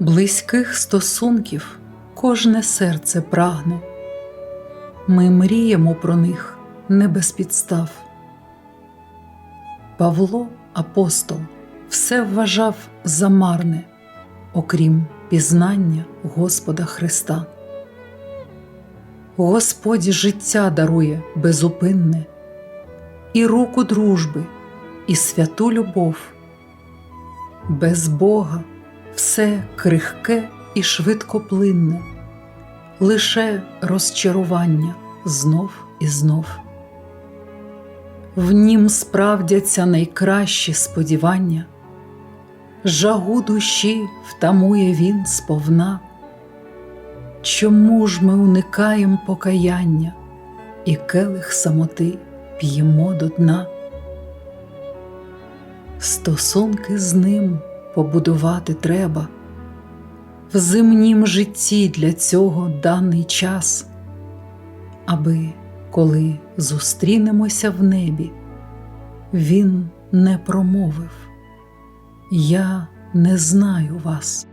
Близьких стосунків кожне серце прагне. Ми мріємо про них не без підстав. Павло, апостол, все вважав за марне, окрім пізнання Господа Христа. Господь життя дарує безупинне, і руку дружби, і святу любов. Без Бога все крихке і швидкоплинне, лише розчарування знов і знов. В нім справдяться найкращі сподівання, жагу душі втамує він сповна. Чому ж ми уникаєм покаяння і келих самоти п'ємо до дна? Стосунки з ним побудувати треба, в земнім житті для цього даний час, аби коли зустрінемося в небі, він не промовив Я не знаю вас.